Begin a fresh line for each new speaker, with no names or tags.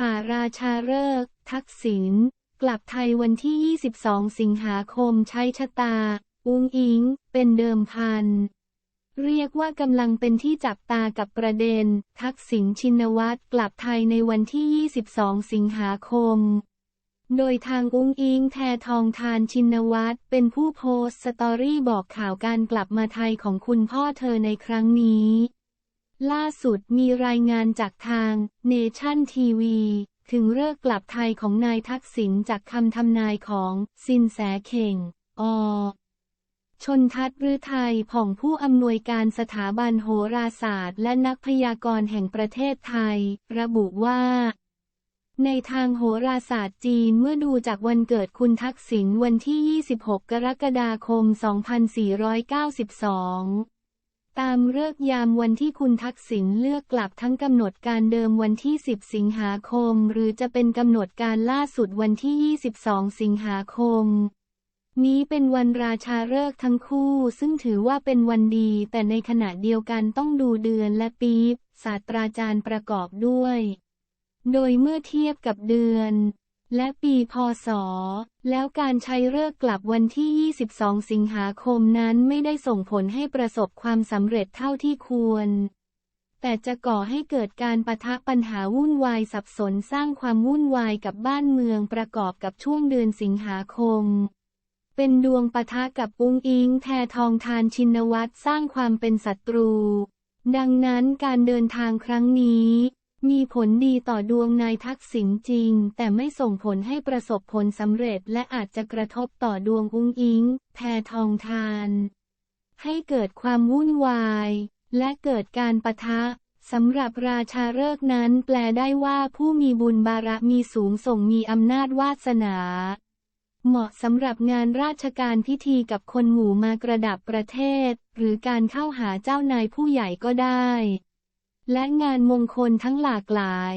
ผ่าราชาฤกษ์ทักษิณกลับไทยวันที่ 22 สิงหาคมใช้ชะตา อุ้งอิง เป็นเดิมพัน เรียกว่ากำลังเป็นที่จับตากับประเด็น ทักษิณชินวัตรกลับไทยในวันที่ 22 สิงหาคม โดยทางอุ้งอิงแททองทานชินวัตรเป็นผู้โพสต์สตอรี่บอกข่าวการกลับมาไทยของคุณพ่อเธอในครั้งนี้ ล่าสุดมีรายงานจากทางเนชั่นทีวีถึงเลิกกลับไทยของนายทักษิณจากคำทำนายของสินแสเข่ง อ ชนทัศน์ฤทัยผ่องผู้อำนวยการสถาบันโหราศาสตร์และนักพยากรณ์แห่งประเทศไทย ระบุว่า ในทางโหราศาสตร์จีนเมื่อดูจากวันเกิดคุณทักษิณวันที่ 26 กรกฎาคม 2492 ตามเลิกยามวันที่คุณทักษิณเลือกกลับทั้งกำหนดการเดิมวันที่ 10 สิงหาคม หรือจะเป็นกำหนดการล่าสุดวันที่ 22 สิงหาคม นี้เป็นวันราชาฤกษ์ทั้งคู่ ซึ่งถือว่าเป็นวันดี แต่ในขณะเดียวกันต้องดูเดือนและปีศาสตราจารย์ประกอบด้วย โดยเมื่อเทียบกับเดือน และปีพศ แล้วการใช้เลิกกลับวันที่ 22 สิงหาคมนั้นไม่ได้ส่งผลให้ประสบความสำเร็จเท่าที่ควร แต่จะก่อให้เกิดการปะทะปัญหาวุ่นวายสับสนสร้างความวุ่นวายกับบ้านเมืองประกอบกับช่วงเดือนสิงหาคม เป็นดวงปะทะกับปุ้งอิงแททองทานชินวัตรสร้างความเป็นศัตรู ดังนั้นการเดินทางครั้งนี้ มีผลดีต่อดวงนายทักษิณจริง แต่ไม่ส่งผลให้ประสบผลสำเร็จและอาจจะกระทบต่อดวงอุ้งอิง แพทองทาน ให้เกิดความวุ่นวาย และเกิดการปะทะสำหรับราชาฤกษ์นั้นแปลได้ว่าผู้มีบุญบารมีสูงส่งมีอำนาจวาสนา เหมาะสำหรับงานราชการพิธีกับคนหมู่มากระดับประเทศ หรือการเข้าหาเจ้านายผู้ใหญ่ก็ได้ และงานมงคลทั้งหลากหลาย